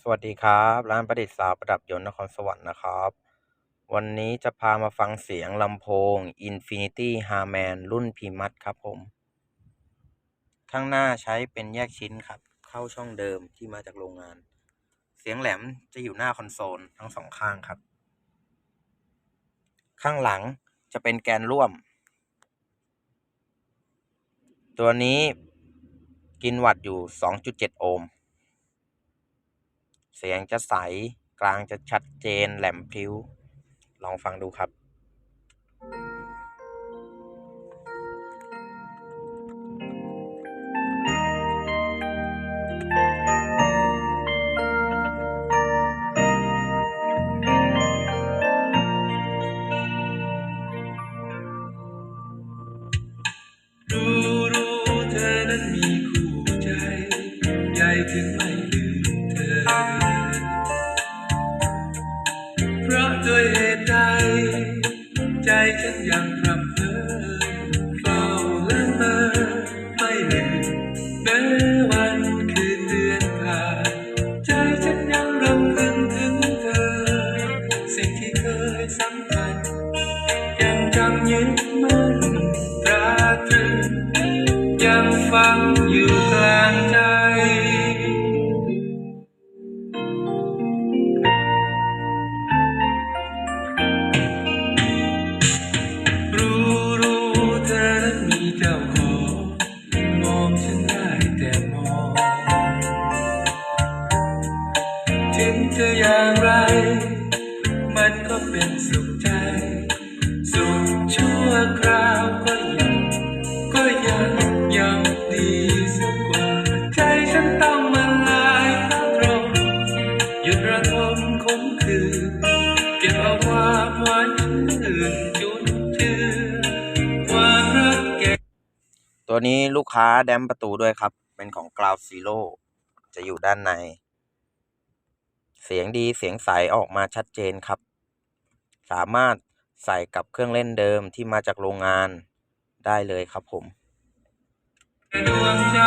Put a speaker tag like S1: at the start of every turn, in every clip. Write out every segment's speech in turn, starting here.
S1: สวัสดีครับ ร้านประดิษฐ์สาวประดับยนต์นครสวรรค์นะครับ วันนี้จะพามาฟังเสียงลำโพง Infinity Harman รุ่นพีมัดครับผม ข้างหน้าใช้เป็นแยกชิ้นครับ เข้าช่องเดิมที่มาจากโรงงาน เสียงแหลมจะอยู่หน้าคอนโซลทั้งสองข้างครับ ข้างหลังจะเป็นแกนร่วม ตัวนี้ กินวัตต์อยู่ 2.7 โอห์ม เสียงจะใส กลางจะชัดเจน แหลมพลิ้ว ลองฟังดูครับ
S2: ด้วยเหตุใด ใจฉันยังพรำเพ้อเฝ้าละเมอไม่ลืมแม้วันคืนเดือนผ่านใจฉันยังรำพึงถึงเธอ สิ่งที่เคยสัมผัสยังจำยึดมั่นตราตรึงยังฝังอยู่กลางใจ ถึงจะอย่างไร มันก็เป็นสุขใจ สุขชั่วคราวก็ยัง ก็ยังยังดีสักกว่าใจฉันต้องมาลายพระตรงหยุดระทมคมคืนเก็บเอาความหวานชื่นจุนเจือความรักแก่
S1: ตัวนี้ลูกค้าแดมประตูด้วยครับ เป็นของ Ground Zero จะอยู่ด้านใน เสียงดีเสียงใสออกมาชัดเจนครับ สามารถใส่กับเครื่องเล่นเดิมที่มาจากโรงงานได้เลยครับผม
S2: ดวงใจ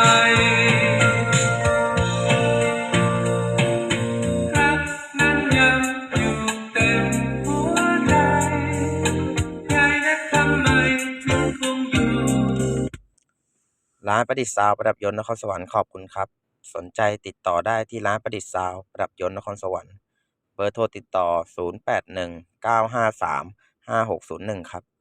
S2: รักนั้นยังอยู่เต็มหัวใจใครนักทำไมถึงคงอยู่
S1: ร้านประดิษฐ์ซาวด์ประดับยนต์นครสวรรค์ขอบคุณครับ สนใจติดต่อได้ที่ร้านประดิษฐ์ซาวประดับยนต์นครสวรรค์ เบอร์โทรติดต่อ 0819535601 ครับ